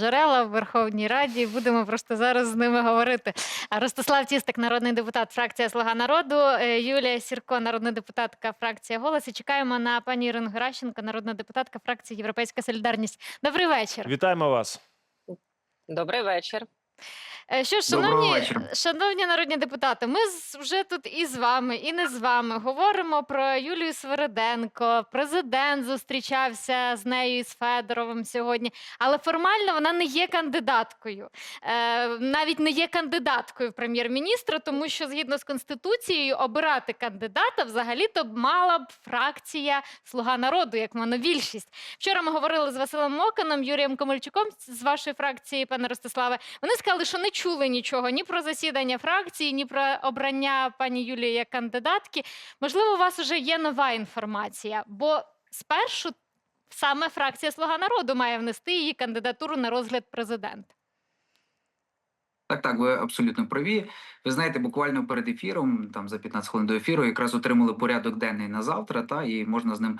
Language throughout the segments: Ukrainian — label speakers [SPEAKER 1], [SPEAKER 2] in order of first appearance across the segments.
[SPEAKER 1] джерела в Верховній Раді. Будемо просто зараз з ними говорити. Ростислав Тістик, народний депутат, фракція Слуга народу, е, Юлія Сірко, народна депутатка, фракція Голос. І чекаємо на пані Ірину Геращенко, народна депутатка, фракція Європейська Солідарність. Добрий вечір.
[SPEAKER 2] Вітаємо вас.
[SPEAKER 3] Добрий вечір.
[SPEAKER 1] Е, Що ж, шановні, шановні народні депутати, ми вже тут і з вами, і не з вами говоримо про Юлію Свириденко. Президент зустрічався з нею і з Федоровим сьогодні, але формально вона не є кандидаткою. Е, навіть не є кандидаткою в прем'єр-міністра, тому що згідно з конституцією обирати кандидата взагалі-то мала б фракція Слуга народу, як монобільшість. Вчора ми говорили з Василем Моканом, Юрієм Комельчуком з вашої фракції, пане Ростиславе. Вони сказали, що не чули нічого ні про засідання фракції, ні про обрання пані Юлії як кандидатки. Можливо, у вас вже є нова інформація, бо спершу саме фракція Слуга народу має внести її кандидатуру на розгляд президента.
[SPEAKER 4] Так, так, ви абсолютно праві. Ви знаєте, буквально перед ефіром, там за 15 хвилин до ефіру, якраз отримали порядок денний на завтра, та і можна з ним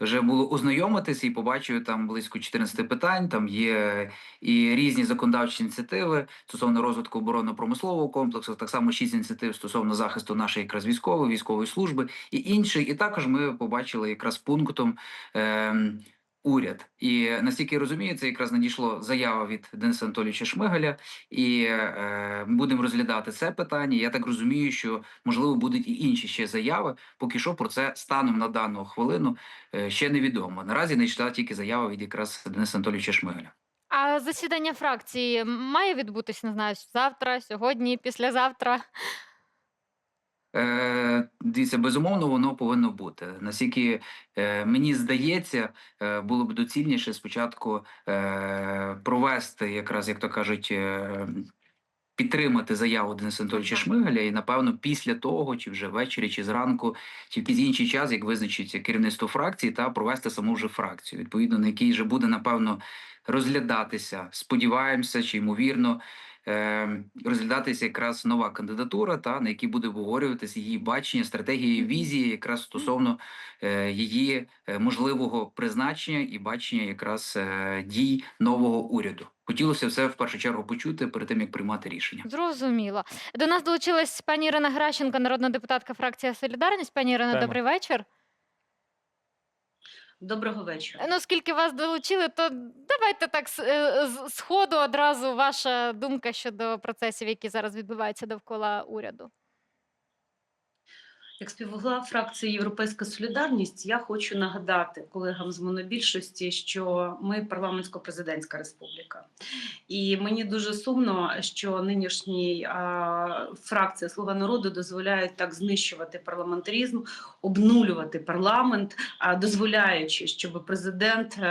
[SPEAKER 4] вже було ознайомитися і побачив там близько 14 питань. Там є і різні законодавчі ініціативи стосовно розвитку оборонно-промислового комплексу, так само шість ініціатив стосовно захисту нашої якраз військової, військової служби і інші. І також ми побачили якраз пунктом. ем, Уряд і наскільки я розумію, це якраз надійшло заява від Дениса Анатолійовича Шмигаля, і е, будемо розглядати це питання. Я так розумію, що можливо будуть і інші ще заяви. Поки що про це станом на дану хвилину е, ще невідомо. Наразі надійшла тільки заява від якраз Дениса Анатолійовича Шмигаля.
[SPEAKER 1] А засідання фракції має відбутися, не знаю, завтра, сьогодні, післязавтра.
[SPEAKER 4] Е, дивіться, безумовно, воно повинно бути. Наскільки е, мені здається, е, було б доцільніше спочатку провести, якраз як то кажуть, підтримати заяву Дениса Анатолійовича Шмигаля, і напевно після того, чи вже ввечері, чи зранку, чи в якийсь інший час, як визначиться керівництво фракції, та провести саму вже фракцію, відповідно на якій вже буде напевно розглядатися. Сподіваємося, чи ймовірно. Е, Розглядатися якраз нова кандидатура, та на якій буде обговорюватися її бачення, стратегії, візії, якраз стосовно е, її е, можливого призначення і бачення якраз дій нового уряду. Хотілося все в першу чергу почути перед тим як приймати рішення.
[SPEAKER 1] Зрозуміло. До нас долучилась пані Ірина Гращенко, народна депутатка фракція Солідарність. Пані Ірина, добрий вечір.
[SPEAKER 5] Доброго вечора.
[SPEAKER 1] Ну, оскільки вас долучили, то давайте так з, е, з сходу одразу ваша думка щодо процесів, які зараз відбуваються довкола уряду.
[SPEAKER 5] Як співголова фракції Європейська Солідарність, я хочу нагадати колегам з монобільшості, що ми парламентсько-президентська республіка, і мені дуже сумно, що нинішній а, фракція Слуга народу дозволяють так знищувати парламентаризм, обнулювати парламент, а, дозволяючи, щоб президент е,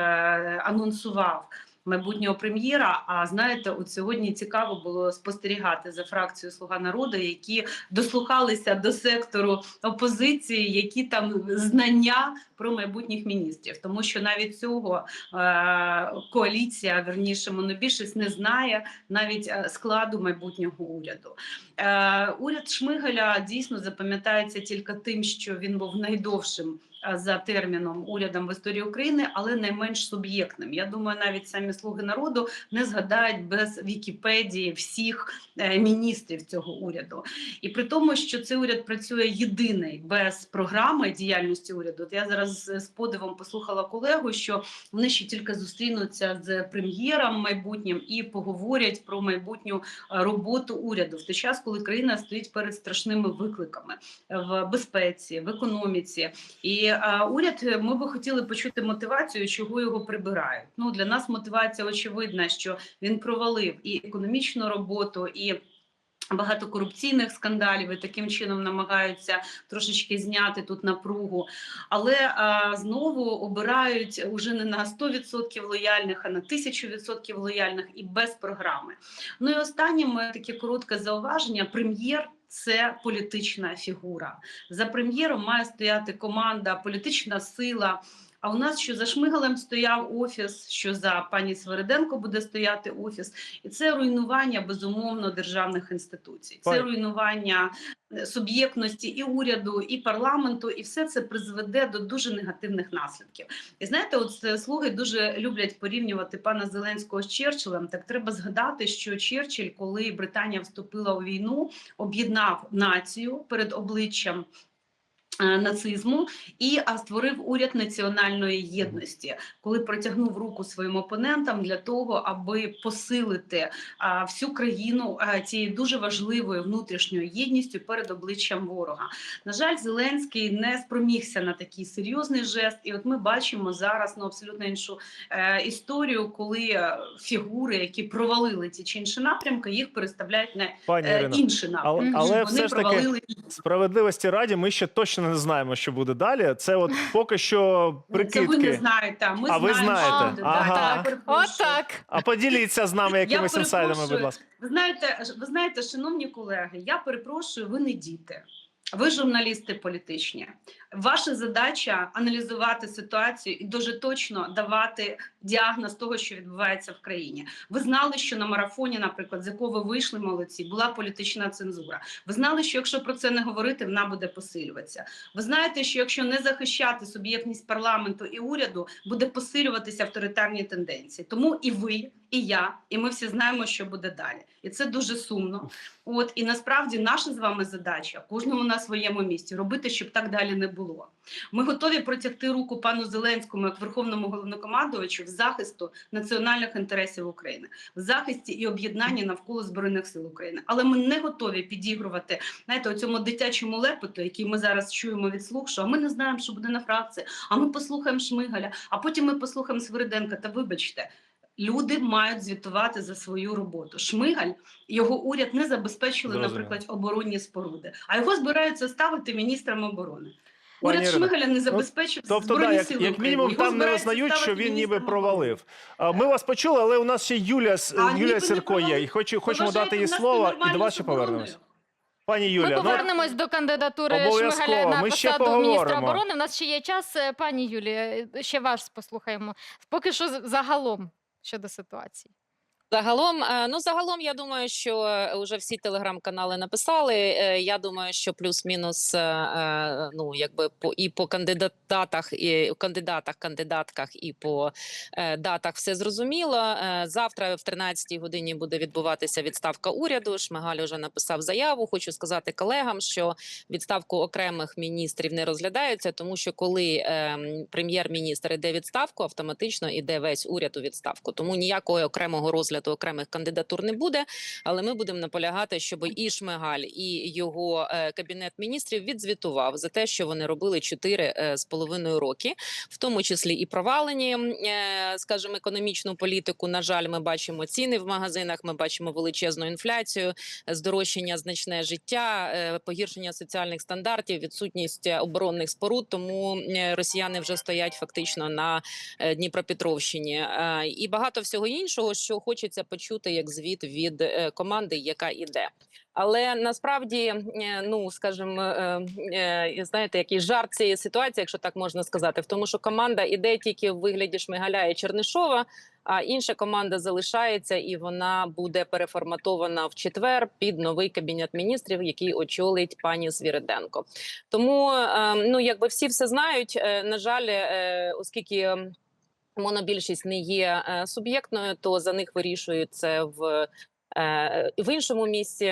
[SPEAKER 5] анонсував. Майбутнього прем'єра. А знаєте, от сьогодні цікаво було спостерігати за фракцією Слуга народу, які дослухалися до сектору опозиції, які там знання про майбутніх міністрів, тому що навіть цього е, коаліція, верніше монобільшість, не знає навіть е, складу майбутнього уряду. Е, уряд Шмигаля дійсно запам'ятається тільки тим, що він був найдовшим. За терміном урядом в історії України, але найменш суб'єктним. Я думаю, навіть самі слуги народу не згадають без Вікіпедії всіх міністрів цього уряду. І при тому, що цей уряд працює єдиний без програми діяльності уряду. От я зараз з з подивом послухала колегу, що вони ще тільки зустрінуться з прем'єром майбутнім і поговорять про майбутню е, роботу уряду в той час, коли країна стоїть перед страшними викликами в безпеці, в економіці. І е, уряд е, ми би хотіли почути мотивацію, чого його прибирають. Ну для нас мотивація очевидна, що він провалив і економічну роботу, і Багато корупційних скандалів і таким чином намагаються трошечки зняти тут напругу, але а, знову обирають уже не на 100% лояльних, а на 1000% лояльних і без програми. Ну і останнє таке коротке зауваження: прем'єр. Це політична фігура. За прем'єром має стояти команда, політична сила, А у нас що за Шмигалем стояв офіс, що за пані Свериденко буде стояти офіс, і це руйнування безумовно державних інституцій. Це руйнування е, суб'єктності і уряду, і парламенту, і все це призведе до дуже негативних наслідків. І знаєте, от е, слуги дуже люблять порівнювати пана Зеленського з Черчиллем. Так треба згадати, що Черчилль, коли Британія вступила у війну, об'єднав націю перед обличчям. Е, Нацизму і а, створив уряд національної єдності, коли протягнув руку своїм опонентам для того, аби посилити всю країну цією дуже важливою внутрішньою єдністю перед обличчям ворога. На жаль, Зеленський не спромігся на такий серйозний жест, і от ми бачимо зараз ну, абсолютно іншу е, історію, коли е, фігури, які провалили ті чи інші напрямки, їх переставляють на
[SPEAKER 2] Пані
[SPEAKER 5] е, інші напрямки.
[SPEAKER 2] Але
[SPEAKER 5] Вони
[SPEAKER 2] все ж таки
[SPEAKER 5] провалили
[SPEAKER 2] справедливості раді, ми ще точно не знаємо, що буде далі. Це от поки що
[SPEAKER 5] Це ви не знаєте. Ми
[SPEAKER 2] А ви
[SPEAKER 5] знаємо,
[SPEAKER 2] знаєте? Ага.
[SPEAKER 5] Так.
[SPEAKER 1] Отак.
[SPEAKER 2] А поділіться з нами якимись інсайдами, будь ласка.
[SPEAKER 5] Ви знаєте, ви знаєте, шановні колеги, я перепрошую, ви не діти. Ви журналісти політичні. Ваша задача аналізувати ситуацію і дуже точно давати діагноз того, що відбувається в країні. Ви знали, що на марафоні, наприклад, з якого ви вийшли молодці, була політична цензура. Ви знали, що якщо про це не говорити, вона буде посилюватися. Ви знаєте, що якщо не захищати суб'єктність парламенту і уряду, буде посилюватися авторитарні тенденції. Тому і ви, і я, і ми всі знаємо, що буде далі. І це дуже сумно. От і насправді наша з вами задача кожному на своєму місці робити, щоб так далі не було. Ми готові протягти руку пану Зеленському як верховному головнокомандувачу захисту національних інтересів України, в захисті і об'єднанні навколо збройних сил України. Але ми не готові підігрувати знаєте, цьому дитячому лепету, який ми зараз чуємо від слух, що а ми не знаємо, що буде на фракції. А ми послухаємо Шмигаля, а потім ми послухаємо Свириденка. Та вибачте. Люди мають звітувати за свою роботу. Шмигаль його уряд не забезпечили,
[SPEAKER 2] Зрозуміло.
[SPEAKER 5] наприклад, оборонні споруди, а його збираються ставити міністром оборони. Уряд
[SPEAKER 2] Ірина,
[SPEAKER 5] Шмигаля не забезпечив
[SPEAKER 2] Тобто,
[SPEAKER 5] збройні
[SPEAKER 2] да, як,
[SPEAKER 5] сили
[SPEAKER 2] як
[SPEAKER 5] України.
[SPEAKER 2] мінімум,
[SPEAKER 5] Його
[SPEAKER 2] там не визнають, що він ніби
[SPEAKER 5] міністром
[SPEAKER 2] провалив. А, Ми вас почули, але у нас ще Юля, с-
[SPEAKER 5] А,
[SPEAKER 2] Юлія
[SPEAKER 5] не
[SPEAKER 2] Сірко є.
[SPEAKER 5] провалив.
[SPEAKER 2] І хочу, хочемо
[SPEAKER 5] вважаєте,
[SPEAKER 2] дати їй
[SPEAKER 5] в нас
[SPEAKER 2] слово, і до вас
[SPEAKER 5] з
[SPEAKER 2] ще
[SPEAKER 5] обороною?
[SPEAKER 2] повернемось. Пані
[SPEAKER 1] Ми
[SPEAKER 2] Юля, ну,
[SPEAKER 1] повернемось до кандидатури
[SPEAKER 2] Обов'язково.
[SPEAKER 1] Шмигаля на
[SPEAKER 2] Ми ще
[SPEAKER 1] посаду міністра
[SPEAKER 2] поговоримо.
[SPEAKER 1] оборони. У нас ще є час, Е, пані Юлія. Ще вас послухаємо. Поки що з- загалом щодо ситуації.
[SPEAKER 3] Загалом, е, ну загалом, я думаю, що е, вже всі телеграм-канали написали. Е, Я думаю, що плюс-мінус, е, е, ну якби по і по кандидатах, і кандидатах, кандидатках, і по е, датах все зрозуміло. Е, Завтра в 13-й годині буде відбуватися відставка уряду. Шмигаль вже написав заяву. Хочу сказати колегам, що відставку окремих міністрів не розглядається, тому що коли ем, прем'єр-міністр йде в відставку, автоматично іде весь уряд у відставку. Тому ніякого окремого розгляду окремих кандидатур не буде. Але ми будемо наполягати, щоб і Шмигаль, і його е, кабінет міністрів відзвітував за те, що вони робили чотири е, з половиною роки, в тому числі і провалені, е, скажімо, економічну політику. На жаль, ми бачимо ціни в магазинах. Ми бачимо величезну інфляцію, здорожчання значне життя, погіршення соціальних стандартів, відсутність оборонних споруд. Тому росіяни вже стоять фактично на Дніпропетровщині і багато всього іншого, що хочеться почути як звіт від е, команди, яка іде. Але насправді, е, ну скажімо, е, знаєте, який жарт цієї ситуації, якщо так можна сказати, в тому, що команда іде тільки в вигляді Шмигаля і Чернишова. А інша команда залишається і вона буде переформатована в четвер під новий кабінет міністрів, який очолить пані Свіриденко. Тому е, ну якби всі все знають. На жаль, оскільки. Монобільшість не є е, суб'єктною, то за них вирішують в е, в іншому місці.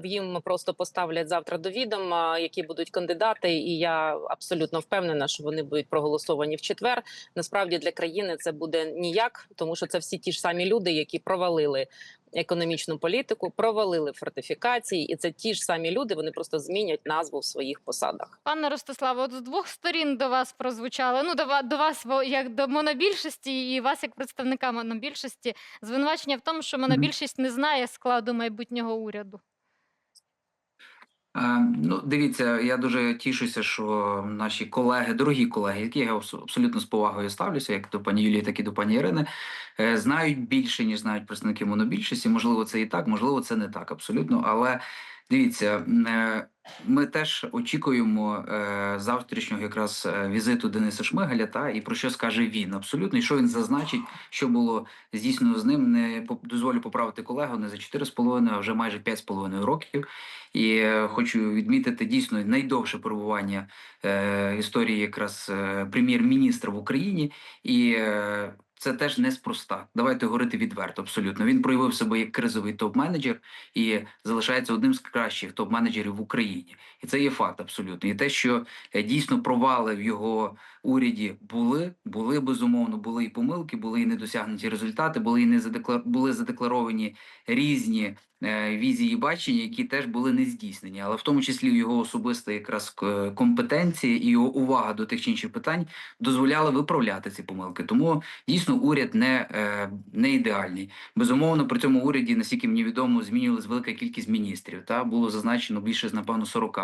[SPEAKER 3] в їм просто поставлять завтра до відома, які будуть кандидати, і я абсолютно впевнена, що вони будуть проголосовані в четвер. Насправді для країни це буде ніяк, тому що це всі ті ж самі люди, які провалили економічну політику, провалили фортифікації, і це ті ж самі люди. Вони просто змінять назву в своїх посадах.
[SPEAKER 1] Пане Ростиславе, от з двох сторін до вас прозвучали. Ну, до, вас як до монобільшості, і вас як представника монобільшості, звинувачення в тому, що монобільшість не знає складу майбутнього уряду.
[SPEAKER 4] Е, Ну, дивіться, я дуже тішуся, що наші колеги, дорогі колеги, які я абсолютно з повагою ставлюся, як до пані Юлії, так і до пані Ірини, е, знають більше, ніж знають представники монобільшості. Можливо, це і так, можливо, це не так абсолютно. Але дивіться, е, Ми теж очікуємо е, завтрашнього якраз е, візиту Дениса Шмигаля, та і про що скаже він абсолютно, і що він зазначить, що було здійснено з ним. Не дозволю поправити колегу не за 4,5, а вже майже 5,5 років. І е, хочу відмітити дійсно найдовше перебування е, історії якраз е, прем'єр-міністра в Україні, і е, це теж неспроста. Давайте говорити відверто. Абсолютно він проявив себе як кризовий топ-менеджер і залишається одним з кращих топ-менеджерів в Україні. І це є факт абсолютно. І те, що е, дійсно провали в його уряді були, були безумовно, були і помилки, були і недосягнуті результати, були і не задеклар... були задекларовані різні е, візії бачення, які теж були не здійснені. Але в тому числі його особиста якраз е, компетенція і його увага до тих чи інших питань дозволяли виправляти ці помилки. Тому дійсно уряд не, е, не ідеальний. Безумовно, при цьому уряді, наскільки мені відомо, змінювалась велика кількість міністрів. Та було зазначено більше напевно 40.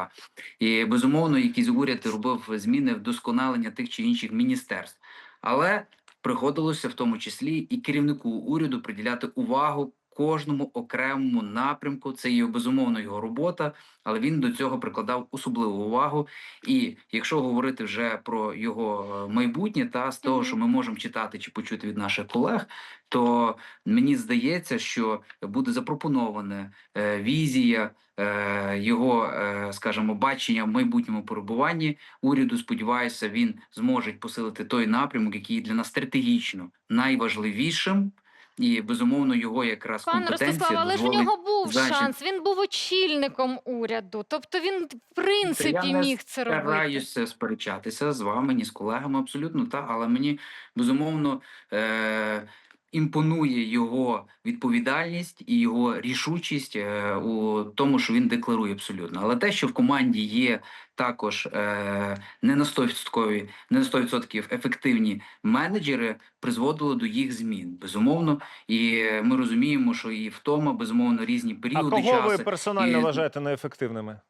[SPEAKER 4] І безумовно, якийсь уряд робив зміни вдосконалення тих чи інших міністерств. Але приходилося в тому числі і керівнику уряду приділяти увагу кожному окремому напрямку. Це є безумовно його робота, але він до цього прикладав особливу увагу. І якщо говорити вже про його е, майбутнє, та з того, що ми можемо читати чи почути від наших колег, то мені здається, що буде запропонована е, візія е, його, скажімо, бачення в майбутньому перебуванні уряду. Сподіваюся, він зможе посилити той напрямок, який для нас стратегічно найважливішим, і безумовно його якраз
[SPEAKER 1] Пане Ростислав, але ж
[SPEAKER 4] у
[SPEAKER 1] нього був
[SPEAKER 4] значить-
[SPEAKER 1] шанс. Він був очільником уряду. Тобто він, в принципі,
[SPEAKER 4] я
[SPEAKER 1] міг це робити.
[SPEAKER 4] стараюся сперечатися з вами, ні з колегами, абсолютно та, але мені безумовно е- імпонує його відповідальність і його рішучість е- у тому, що він декларує абсолютно. Але те, що в команді є також е- не на 100%, не на 100% ефективні менеджери, призводило до їх змін. Безумовно, і ми розуміємо, що і втома, безумовно, різні
[SPEAKER 2] А
[SPEAKER 4] періоди
[SPEAKER 2] кого
[SPEAKER 4] часу.
[SPEAKER 2] ви персонально
[SPEAKER 4] і-
[SPEAKER 2] вважаєте неефективними?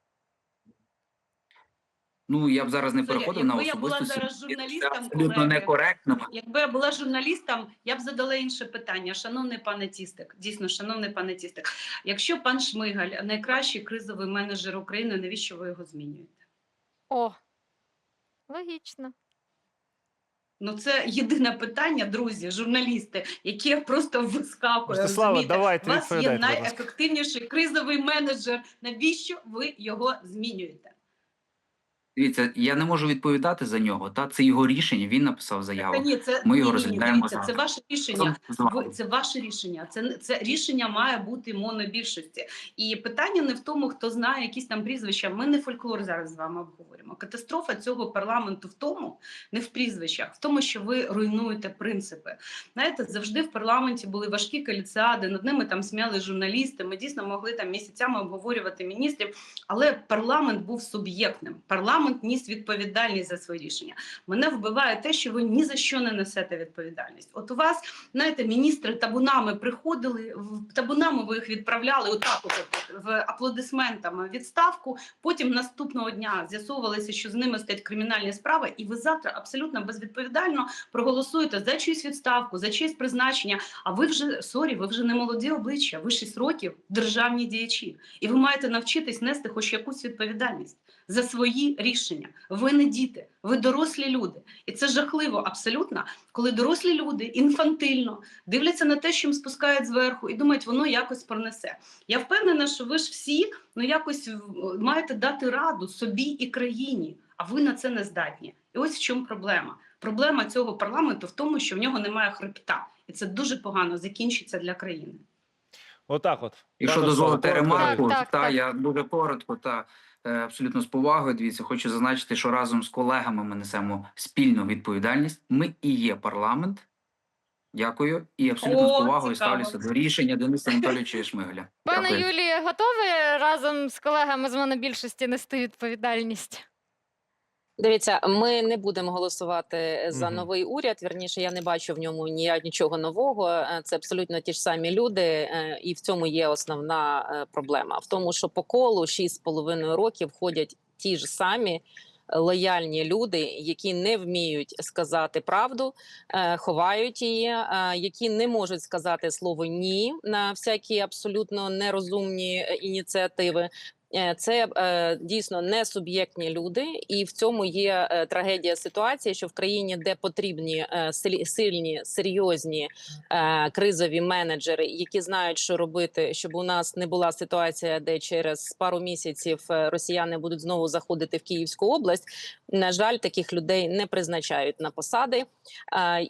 [SPEAKER 4] Ну я б зараз не переходив на
[SPEAKER 5] якби я була
[SPEAKER 4] особистості.
[SPEAKER 5] зараз
[SPEAKER 4] Це
[SPEAKER 5] журналістом,
[SPEAKER 4] абсолютно
[SPEAKER 5] колеги,
[SPEAKER 4] некоректно.
[SPEAKER 5] Якби я була журналістом, я б задала інше питання. Шановний пане Тістик, дійсно, шановний пане Тістик, якщо пан Шмигаль найкращий кризовий менеджер України, навіщо ви його змінюєте?
[SPEAKER 1] О, логічно.
[SPEAKER 5] Ну це єдине питання, друзі, журналісти, яке просто вискакує. Розумієте?
[SPEAKER 2] давайте
[SPEAKER 5] У вас є
[SPEAKER 2] відповідайте, будь ласка.
[SPEAKER 5] найефективніший кризовий менеджер. Навіщо ви його змінюєте?
[SPEAKER 4] Дивіться, я не можу відповідати за нього. Та це його рішення. Він написав
[SPEAKER 5] Та
[SPEAKER 4] заяву.
[SPEAKER 5] ні, це
[SPEAKER 4] Ми
[SPEAKER 5] ні,
[SPEAKER 4] його
[SPEAKER 5] ні, ні,
[SPEAKER 4] розглядаємо
[SPEAKER 5] дивіться, це ваше рішення. Ви це ваше рішення. Це це рішення має бути монобільшості. І питання не в тому, хто знає якісь там прізвища. Ми не фольклор зараз з вами обговорюємо. Катастрофа цього парламенту в тому, не в прізвищах, в тому, що ви руйнуєте принципи. Знаєте, завжди в парламенті були важкі каліціади, над ними там сміяли журналісти. Ми дійсно могли там місяцями обговорювати міністрів, але парламент був суб'єктним. Парламент ніс відповідальність за свої рішення. Мене вбиває те, що ви ні за що не несете відповідальність. От у вас, знаєте, міністри табунами приходили, табунами ви їх відправляли отак, от, в аплодисментами відставку. Потім наступного дня з'ясовувалося, що з ними стоять кримінальні справи, і ви завтра абсолютно безвідповідально проголосуєте за чиюсь відставку, за чиєсь призначення. А ви вже сорі, ви вже не молоді обличчя, ви 6 років державні діячі, і ви маєте навчитись нести хоч якусь відповідальність за свої рішення. Ви не діти, ви дорослі люди, і це жахливо абсолютно, коли дорослі люди інфантильно дивляться на те, що їм спускають зверху, і думають, воно якось пронесе. Я впевнена, що ви ж всі ну якось маєте дати раду собі і країні, а ви на це не здатні. І ось в чому проблема. Проблема цього парламенту в тому, що в нього немає хребта, і це дуже погано закінчиться для країни.
[SPEAKER 2] Отак от.
[SPEAKER 4] Якщо
[SPEAKER 2] Пане
[SPEAKER 4] дозволите ремарку,
[SPEAKER 1] Так, так,
[SPEAKER 4] та
[SPEAKER 1] так.
[SPEAKER 4] я дуже коротко та е, абсолютно з повагою. Дивіться, хочу зазначити, що разом з колегами ми несемо спільну відповідальність. Ми і є парламент. Дякую, і абсолютно
[SPEAKER 5] О,
[SPEAKER 4] з повагою
[SPEAKER 5] цікаво.
[SPEAKER 4] ставлюся до рішення Дениса Анатолійовича Шмигаля.
[SPEAKER 1] Пане
[SPEAKER 4] Дякую.
[SPEAKER 1] Юлії, готові разом з колегами з монобільшості нести відповідальність?
[SPEAKER 3] Дивіться, ми не будемо голосувати за
[SPEAKER 2] Мгм.
[SPEAKER 3] новий уряд. Вірніше, я не бачу в ньому ні нічого нового. Е, Це абсолютно ті ж самі люди, е, і в цьому є основна е, проблема. В тому, що по колу 6,5 років ходять ті ж самі. Лояльні люди, які не вміють сказати правду, е, ховають її, е, які не можуть сказати слово ні на всякі абсолютно нерозумні е, ініціативи. Е, Це е, дійсно не суб'єктні люди, і в цьому є е, трагедія ситуації, що в країні, де потрібні сильні, серйозні кризові менеджери, які знають, що робити, щоб у нас не була ситуація, де через пару місяців росіяни будуть знову заходити в Київську область. На жаль, таких людей не призначають на посади,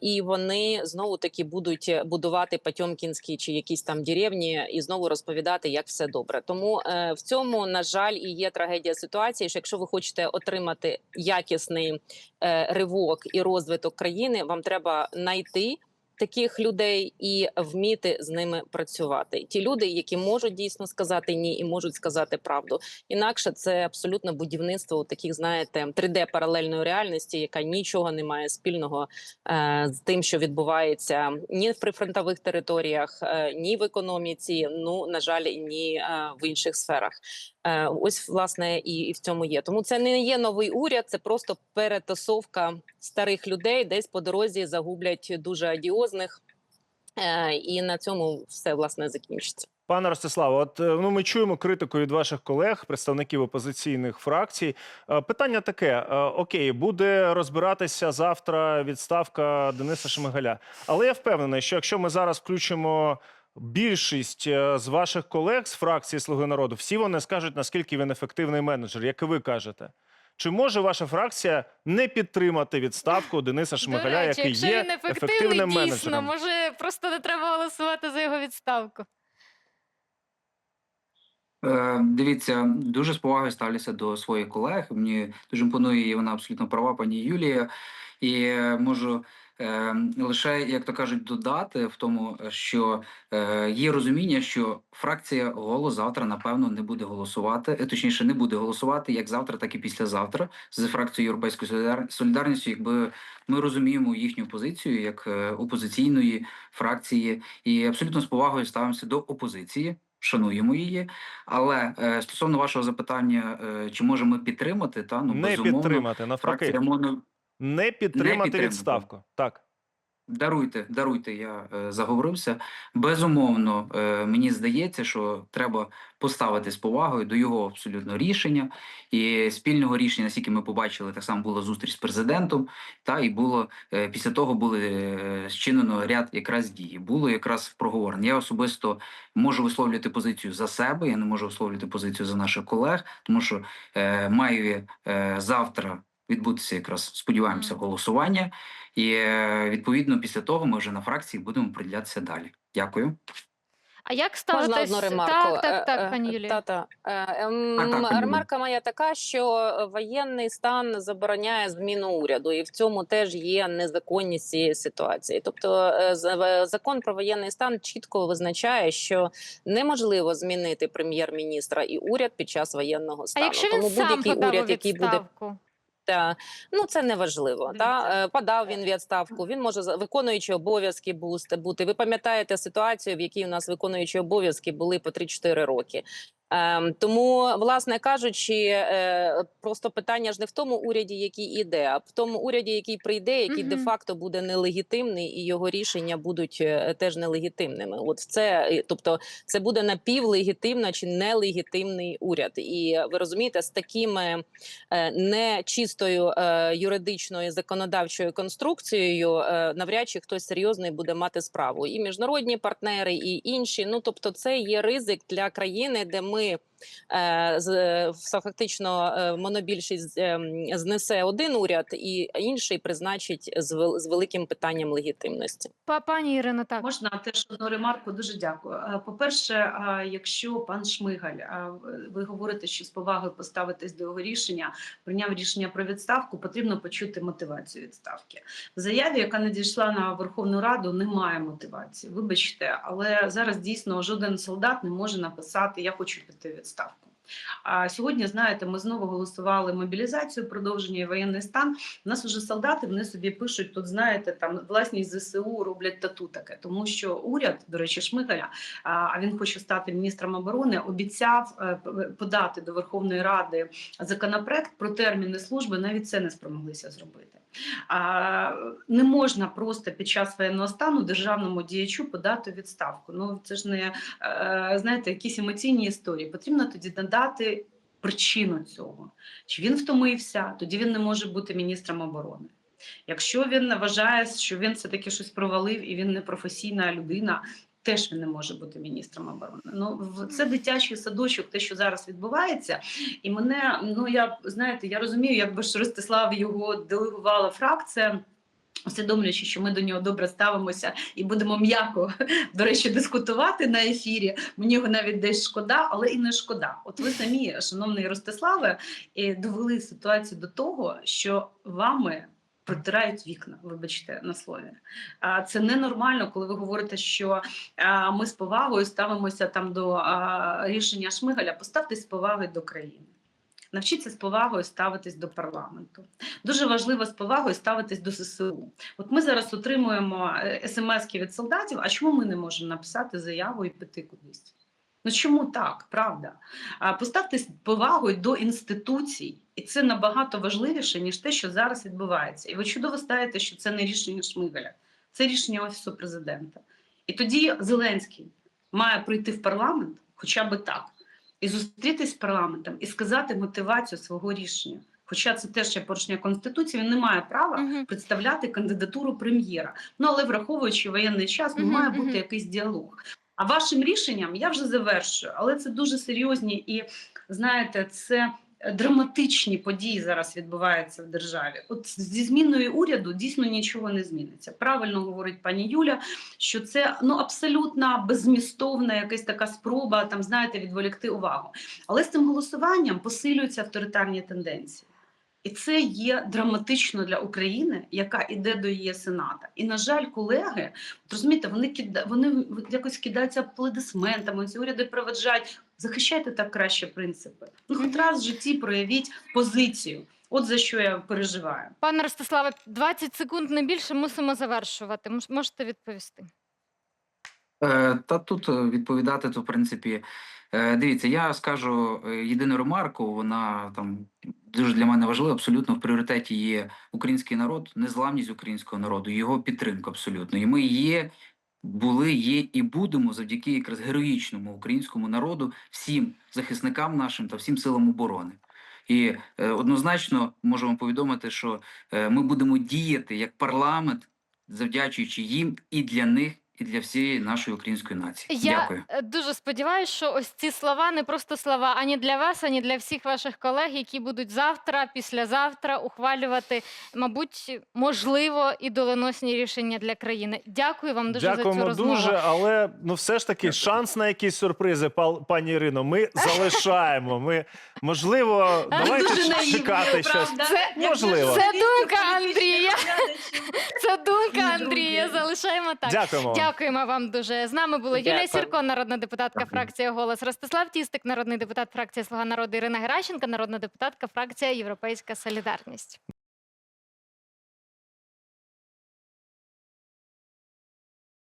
[SPEAKER 3] і вони знову таки будуть будувати Потьомкінські чи якісь там деревні і знову розповідати, як все добре. Тому в цьому на жаль і є трагедія ситуації. Що якщо ви хочете отримати якісний е, ривок і розвиток країни, вам треба знайти. Таких людей і вміти з ними працювати. Ті люди, які можуть дійсно сказати ні і можуть сказати правду. Інакше це абсолютно будівництво таких, знаєте, 3D паралельної реальності, яка нічого не має спільного е, з тим, що відбувається ні в прифронтових територіях, е, ні в економіці. Ну на жаль, ні е, в інших сферах. Е, ось власне і, і в цьому є. Тому це не є новий уряд, це просто перетасовка старих людей, десь по дорозі загублять дуже адіозних. Е, і на цьому все власне закінчиться.
[SPEAKER 2] Пане Ростиславе, от е, ну ми чуємо критику від ваших колег, представників опозиційних фракцій. Е, Питання таке: окей, буде розбиратися завтра відставка Дениса Шмигаля. Але я впевнений, що якщо ми зараз включимо більшість з ваших колег з фракції Слуги народу, всі вони скажуть, наскільки він ефективний менеджер, як і ви кажете. Чи може ваша фракція не підтримати відставку Дениса Шмигаля,
[SPEAKER 1] До речі,
[SPEAKER 2] який
[SPEAKER 1] якщо
[SPEAKER 2] є
[SPEAKER 1] він ефективний,
[SPEAKER 2] ефективним
[SPEAKER 1] дійсно,
[SPEAKER 2] менеджером?
[SPEAKER 1] може просто не треба голосувати за його відставку.
[SPEAKER 4] Е, Дивіться, дуже з повагою ставлюся до своїх колег. Мені дуже імпонує і вона абсолютно права, пані Юлія. І е, можу лише, як то кажуть, додати в тому, що е, є розуміння, що фракція голос завтра, напевно, не буде голосувати, е, точніше, не буде голосувати як завтра, так і післязавтра з фракцією Європейської солідар- солідарності, якби ми розуміємо їхню позицію як е, опозиційної фракції, і абсолютно з повагою ставимося до опозиції. Шануємо її, але е, стосовно вашого запитання, е, чи можемо ми підтримати, та ну
[SPEAKER 2] не
[SPEAKER 4] безумовно,
[SPEAKER 2] підтримати навпаки.
[SPEAKER 4] фракція моно
[SPEAKER 2] Не підтримати
[SPEAKER 4] підтримати.
[SPEAKER 2] відставку. Так.
[SPEAKER 4] Даруйте, даруйте, я е, заговорився. Безумовно, е, мені здається, що треба поставити з повагою до його абсолютно рішення і спільного рішення, наскільки ми побачили, так само була зустріч з президентом. Та і було е, після того були е, зчинено ряд якраз дій. Було якраз проговорено. Я особисто можу висловлювати позицію за себе. Я не можу висловлювати позицію за наших колег, тому що е, має е, завтра відбутися якраз сподіваємося голосування. І е, відповідно після того ми вже на фракції будемо приділятися далі. Дякую.
[SPEAKER 1] А як
[SPEAKER 3] Можна одну ремарку?
[SPEAKER 1] Так, так,
[SPEAKER 3] Е,
[SPEAKER 1] так,
[SPEAKER 3] е,
[SPEAKER 1] пані Юлія.
[SPEAKER 3] Та-та. Ем,
[SPEAKER 4] Так, пані Юлія.
[SPEAKER 3] Ремарка моя така, що воєнний стан забороняє зміну уряду, і в цьому теж є незаконність цієї ситуації. Тобто, з- закон про воєнний стан чітко визначає, що неможливо змінити прем'єр-міністра і уряд під час воєнного
[SPEAKER 1] А
[SPEAKER 3] стану.
[SPEAKER 1] якщо він
[SPEAKER 3] Тому
[SPEAKER 1] сам
[SPEAKER 3] будь-який уряд, який буде
[SPEAKER 1] відставку?
[SPEAKER 3] Та, ну це не важливо. Та е, подав він відставку. Він може виконуючи обов'язки бути. Ви пам'ятаєте ситуацію, в якій у нас виконуючі обов'язки були по 3-4 роки. Ем, тому, власне кажучи, е, просто питання ж не в тому уряді, який іде, а в тому уряді, який прийде, який
[SPEAKER 1] Мгм.
[SPEAKER 3] де-факто буде нелегітимний, і його рішення будуть е, теж нелегітимними. От це, тобто, це буде напівлегітимна чи нелегітимний уряд. І ви розумієте, з такими е, не чистою е, юридичною законодавчою конструкцією, навряд чи хтось серйозний буде мати справу. І міжнародні партнери, і інші. Ну тобто, це є ризик для країни, де ми. Е, з- е, все фактично е, монобільшість е, м, знесе один уряд, і інший призначить з вел- з великим питанням легітимності.
[SPEAKER 1] Па- Пані Ірино, так.
[SPEAKER 5] Можна теж одну ремарку. Дуже дякую. Е, По-перше, якщо пан Шмигаль, а, ви говорите, що з повагою поставитись до його рішення, прийняв рішення про відставку, потрібно почути мотивацію відставки. В заяві, яка надійшла на Верховну Раду, немає мотивації. Вибачте, але зараз дійсно жоден солдат не може написати Я хочу піти в відставку. А сьогодні, знаєте, ми знову голосували мобілізацію, продовження воєнний стан. У нас уже солдати вони собі пишуть тут, знаєте, там власність ЗСУ роблять тату таке, тому що уряд, до речі, Шмигаля, а він хоче стати міністром оборони, обіцяв е, подати до Верховної Ради законопроект про терміни служби. Навіть це не спромоглися зробити. Не можна просто під час воєнного стану державному діячу подати відставку. Ну це ж не е, знаєте, якісь емоційні історії. Потрібно тоді надати причину цього. Чи він втомився, тоді він не може бути міністром оборони. Якщо він вважає, що він все таки щось провалив і він не професійна людина, теж він не може бути міністром оборони. Ну це дитячий садочок, те, що зараз відбувається, і мене ну я знаєте, я розумію, якби ж Ростислав його делегувала фракція. Усвідомлюючи, що ми до нього добре ставимося і будемо м'яко, до речі, дискутувати на ефірі. Мені його навіть десь шкода, але і не шкода. От ви самі, шановний Ростиславе, довели ситуацію до того, що вами протирають вікна, вибачте на слові. А це ненормально, коли ви говорите, що ми з повагою ставимося там до рішення Шмигаля. Поставтесь з повагою до країни. Навчіться з повагою ставитись до парламенту. Дуже важливо з повагою ставитись до ССУ. От ми зараз отримуємо е, смски від солдатів. А чому ми не можемо написати заяву і піти кудись? Ну чому так, правда? Поставтесь повагою до інституцій, і це набагато важливіше, ніж те, що зараз відбувається. І ви чудово ставите, що це не рішення Шмигаля, це рішення Офісу президента. І тоді Зеленський має прийти в парламент, хоча би так, і зустрітись з парламентом і сказати мотивацію свого рішення. Хоча це теж є порушення конституції, він не має права
[SPEAKER 1] Мгм.
[SPEAKER 5] представляти кандидатуру прем'єра. Ну але враховуючи воєнний час, ну
[SPEAKER 1] Мгм,
[SPEAKER 5] має
[SPEAKER 1] мгм.
[SPEAKER 5] бути якийсь діалог. А вашим рішенням я вже завершую, але це дуже серйозні і знаєте, це е, драматичні події зараз відбуваються в державі. От зі зміною уряду дійсно нічого не зміниться. Правильно говорить пані Юля, що це ну абсолютно беззмістовна якась така спроба там знаєте відволікти увагу. Але з цим голосуванням посилюються авторитарні тенденції. І це є драматично для України, яка іде до її сената. І на жаль, колеги, розумієте, вони кида... вони якось кидаються аплодисментами. Ці уряди проведжають. Захищайте так краще принципи. Ну, хоч раз в житті проявіть позицію. От за що я переживаю.
[SPEAKER 1] Пане Ростиславе, 20 секунд не більше мусимо завершувати. Можете відповісти.
[SPEAKER 4] Е, Та тут е, відповідати, то в принципі, е, дивіться, я скажу єдину ремарку, вона там дуже для мене важлива. Абсолютно в пріоритеті є український народ, незламність українського народу, його підтримка абсолютно. І ми є, були, є і будемо завдяки якраз героїчному українському народу, всім захисникам нашим та всім силам оборони. І е, однозначно вам повідомити, що е, ми будемо діяти як парламент, завдячуючи їм і для них, і для всієї нашої української нації.
[SPEAKER 1] Я
[SPEAKER 4] Дякую.
[SPEAKER 1] е, дуже сподіваюся, що ось ці слова не просто слова ані для вас, ані для всіх ваших колег, які будуть завтра, післязавтра ухвалювати, мабуть, можливо, і доленосні рішення для країни. Дякую вам дуже за цю
[SPEAKER 2] Дякуємо
[SPEAKER 1] розмову.
[SPEAKER 2] дуже, але ну все ж таки шанс на якісь сюрпризи, пал- пані Ірино, ми залишаємо. Ми можливо, давайте
[SPEAKER 5] Дуже
[SPEAKER 2] ч-
[SPEAKER 5] наївно,
[SPEAKER 2] чекати щось.
[SPEAKER 5] правда?
[SPEAKER 1] Це-
[SPEAKER 2] можливо.
[SPEAKER 1] Це думка Андрія. Це думка Андрія. Залишаємо так.
[SPEAKER 2] Дякуємо. вам.
[SPEAKER 1] Дякуємо вам дуже. З нами була Юлія Сірко, народна депутатка
[SPEAKER 4] Дякую.
[SPEAKER 1] фракція Голос. Ростислав Тістик, народний депутат фракції Слуга народу. Ірина Геращенка, народна депутатка фракція Європейська Солідарність.